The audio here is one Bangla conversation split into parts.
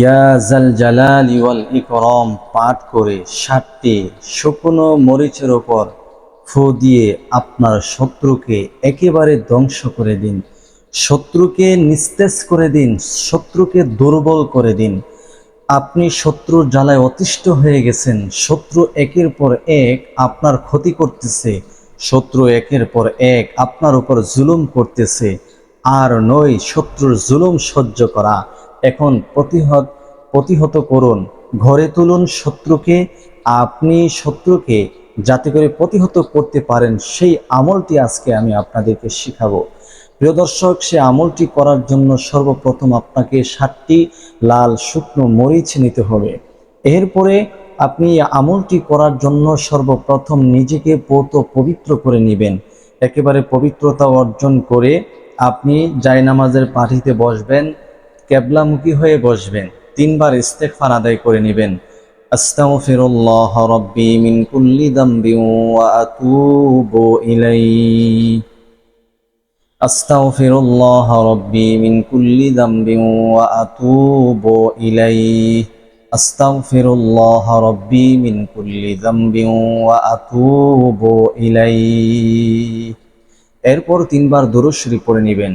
ইয়াজাল জালাল ওয়াল ইকরম, পাঠ করে ষাটটি শুকনো মরিচের ওপর ফু দিয়ে আপনার শত্রুকে একেবারে ধ্বংস করে দিন। শত্রুকে নিস্তেজ করে দিন, শত্রুকে দুর্বল করে দিন। আপনি শত্রুর জ্বালায় অতিষ্ঠ হয়ে গেছেন, শত্রু একের পর এক আপনার ক্ষতি করতেছে, শত্রু একের পর এক আপনার উপর জুলুম করতেছে। আর নয়, শত্রুর জুলুম সহ্য করা। এখন প্রতিহত প্রতিহত করুন। ঘরে তুলুন শত্রুকে, আপনি শত্রুকে যাতে করে প্রতিহত করতে পারেন, সেই আমলটি আজকে আমি আপনাদেরকে শিখাবো। প্রিয় দর্শক, সে আমলটি করার জন্য সর্বপ্রথম আপনাকে সাতটি লাল শুকনো মরিচ নিতে হবে। এরপরে আপনি আমলটি করার জন্য সর্বপ্রথম নিজেকে পৌত পবিত্র করে নেবেন। একেবারে পবিত্রতা অর্জন করে আপনি জায়নামাজের পাঠিতে বসবেন। কেবলামুখী হয়ে বসবেন, তিনবার ইস্তেকফার আদায় করে নেবেন। আস্তাগফিরুল্লাহ রাব্বি মিন কুল্লি দামবি ওয়া আতুবু ইলাইহি। আস্তাগফিরুল্লাহ রাব্বি মিন কুল্লি দামবি ওয়া আতুবু ইলাইহি। আস্তাগফিরুল্লাহ রাব্বি মিন কুল্লি দামবি ওয়া আতুবু ইলাইহি। এরপর তিনবার দুরূদ শরীফ পড়ে নেবেন।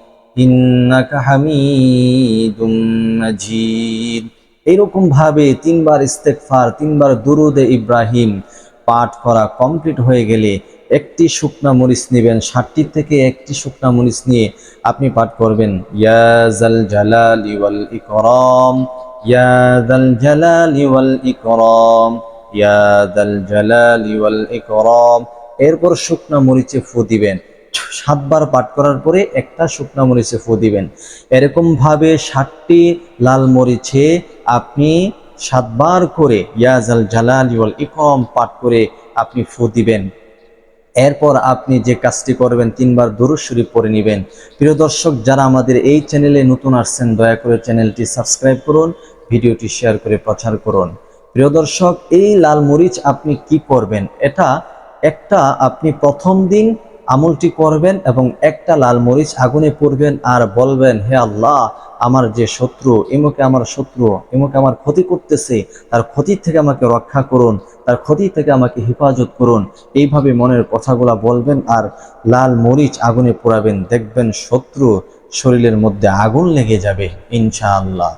ইন্নাকা হামিদুম মাজিদ। এরকম ভাবে তিনবার ইস্তেগফার, তিনবার দুরুদে ইব্রাহিম পাঠ করা কমপ্লিট হয়ে গেলে একটি শুকনা মরিচ নেবেন, ষাটটি থেকে একটি শুকনা মরিচ নিয়ে আপনি পাঠ করবেন। ইয়াজাল জালালি ওয়াল ইকরাম ইয়াজাল জালালি ওয়াল ইকরাম ইয়াজাল জালালি ওয়াল ইকরাম। এরপর শুকনা মরিচে ফু দিবেন। সাতবার পাঠ করার পরে একটা শুকনা মরিচে ফু দিবেন। এরকম ভাবে ষাটটি লাল মরিচে আপনি সাতবার করে ইয়াজাল জালালি ওয়াল ইকরম পাঠ করে আপনি ফু দিবেন। এরপর আপনি যে কাজটি করবেন, তিনবার দরুদ শরীফ পড়ে নেবেন। প্রিয় দর্শক, যারা আমাদের এই চ্যানেলে নতুন আসছেন, দয়া করে চ্যানেলটি সাবস্ক্রাইব করুন, ভিডিওটি শেয়ার করে প্রচার করুন। প্রিয় দর্শক, এই লাল মরিচ আপনি কি করবেন? এটা একটা আপনি প্রথম দিন আমলটি করবেন এবং একটা লাল মরিচ আগুনে পড়বেন আর বলবেন, হে আল্লাহ, আমার যে শত্রু এমকে আমার শত্রু এমকে আমার ক্ষতি করতেছে, তার ক্ষতি থেকে আমাকে রক্ষা করুন, তার ক্ষতি থেকে আমাকে হেফাজত করুন। এইভাবে মনের কথাগুলা বলবেন আর লাল মরিচ আগুনে পোড়াবেন। দেখবেন শত্রু শরীরের মধ্যে আগুন লেগে যাবে, ইনশাআল্লাহ।